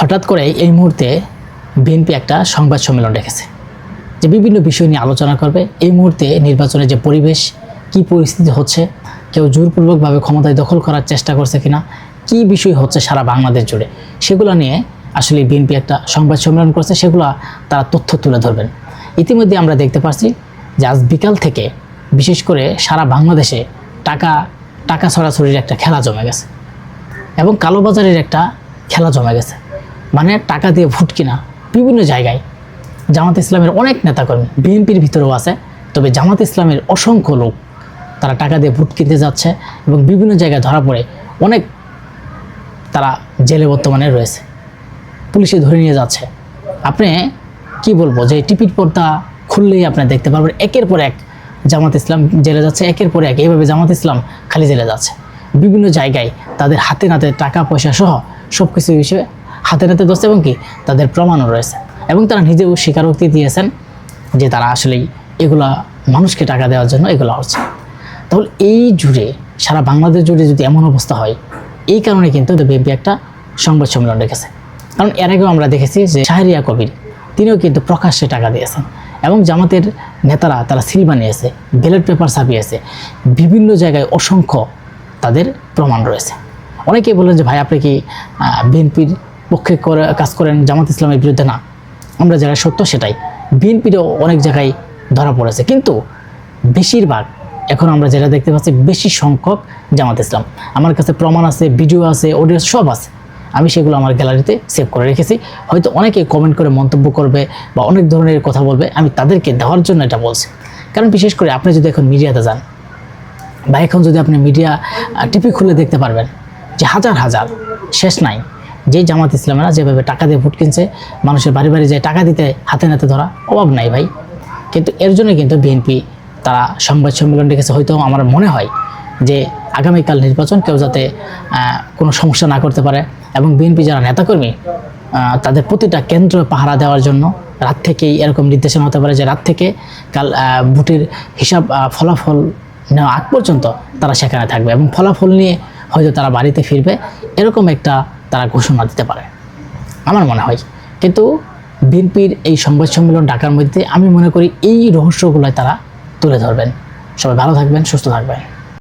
হঠাৎ করে এই মুহূর্তে বিএনপি একটা সংবাদ সম্মেলন রেখেছে, যে বিভিন্ন বিষয় নিয়ে আলোচনা করবে। এই মুহূর্তে নির্বাচনের যে পরিবেশ, কি পরিস্থিতি হচ্ছে, কেউ জোরপূর্বকভাবে ক্ষমতায় দখল করার চেষ্টা করছে কিনা, কি বিষয় হচ্ছে সারা বাংলাদেশ জুড়ে, সেগুলো নিয়ে আসলে বিএনপি একটা সংবাদ সম্মেলন করছে, সেগুলো তারা তথ্য তুলে ধরবেন। ইতিমধ্যে আমরা দেখতে পাচ্ছি যে আজ বিকাল থেকে বিশেষ করে সারা বাংলাদেশে টাকা টাকা ছড়াছড়ির একটা খেলা জমে গেছে এবং কালোবাজারের একটা খেলা জমে গেছে। মানে টাকা দিয়ে ভোট কিনা বিভিন্ন জায়গায়। জামাত ইসলামের অনেক নেতাকর্মী বিএনপির ভিতরেও আছে, তবে জামাত ইসলামের অসংখ্য লোক তারা টাকা দিয়ে ভোট কিনতে যাচ্ছে এবং বিভিন্ন জায়গায় ধরা পড়ে অনেক তারা জেলে বর্তমানে রয়েছে। পুলিশে ধরে নিয়ে যাচ্ছে। আপনি কি বলব যে টিকিট পর্দা খুললেই আপনি দেখতে পারবেন, একের পর এক জামাত ইসলাম জেলে যাচ্ছে, একের পর এক এইভাবে জামাত ইসলাম খালি জেলে যাচ্ছে। বিভিন্ন জায়গায় তাদের হাতে নাতে টাকা পয়সা সহ সব কিছু হিসেবে হাতে নাতে দোষে এবং কি তাদের প্রমাণও রয়েছে। এবং তারা নিজেও স্বীকারোক্তি দিয়েছেন যে তারা আসলেই এগুলা মানুষকে টাকা দেওয়ার জন্য এগুলো হচ্ছে। তাহলে এই জুড়ে, সারা বাংলাদেশ জুড়ে যদি এমন অবস্থা হয়, এই কারণে কিন্তু বিএনপি একটা সংবাদ সম্মেলন রেখেছে। কারণ এর আগেও আমরা দেখেছি যে শাহরিয়া কবির, তিনিও কিন্তু প্রকাশ্যে টাকা দিয়েছেন। এবং জামাতের নেতারা তারা সিল বানিয়েছে, ব্যালট পেপার ছাপিয়েছে, বিভিন্ন জায়গায় অসংখ্য তাদের প্রমাণ রয়েছে। অনেকেই বলেন যে, ভাই, আপনি কি বিএনপির পক্ষে করে কাজ করেন জামাত ইসলামের বিরুদ্ধে না। আমরা যারা সত্য সেটাই। বিএনপিরও অনেক জায়গায় ধরা পড়েছে। কিন্তু বেশিরভাগ, এখন আমরা যেটা দেখতে পাচ্ছি, বেশি সংখ্যক জামাত ইসলাম। আমার কাছে প্রমাণ আছে, ভিডিও আছে, অডিও সব আছে। আমি সেগুলো আমার গ্যালারিতে সেভ করে রেখেছি। হয়তো অনেকে কমেন্ট করে মন্তব্য করবে বা অনেক ধরনের কথা বলবে। আমি তাদেরকে দেওয়ার জন্য এটা বলছি। কারণ বিশেষ করে আপনি যদি এখন মিডিয়াতে যান বা এখন যদি আপনি মিডিয়া টিপি খুলে দেখতে পারবেন যে হাজার হাজার, শেষ নাই। যেই জামাত ইসলামেরা যেভাবে টাকা দিয়ে ভোট কিনছে, মানুষের বাড়ি বাড়ি যায় টাকা দিতে হাতে নাতে ধরা, অভাব নাই ভাই। কিন্তু এর জন্য কিন্তু বিএনপি তারা সংবাদ সম্মেলন রেখেছে হয়তো আমার মনে হয় যে আগামীকাল নির্বাচন কেউ যাতে কোনো সমস্যা না করতে পারে এবং বিএনপি যারা নেতাকর্মী তাদের প্রতিটা কেন্দ্র পাহারা দেওয়ার জন্য রাত থেকেই এরকম নির্দেশনা হতে পারে যে রাত থেকে কাল ভোটের হিসাব ফলাফল নেওয়া আগ পর্যন্ত তারা সেখানে থাকবে এবং ফলাফল নিয়ে হয়তো তারা বাড়িতে ফিরবে। এরকম একটা তারা ঘোষণা দিতে পারে। আমার মনে হয়। কিন্তু বিএনপির এই সংবাদ সম্মেলন ডাকার মধ্যে আমি মনে করি এই রহস্যগুলোয় তারা তুলে ধরবেন। সবাই ভালো থাকবেন, সুস্থ থাকবেন।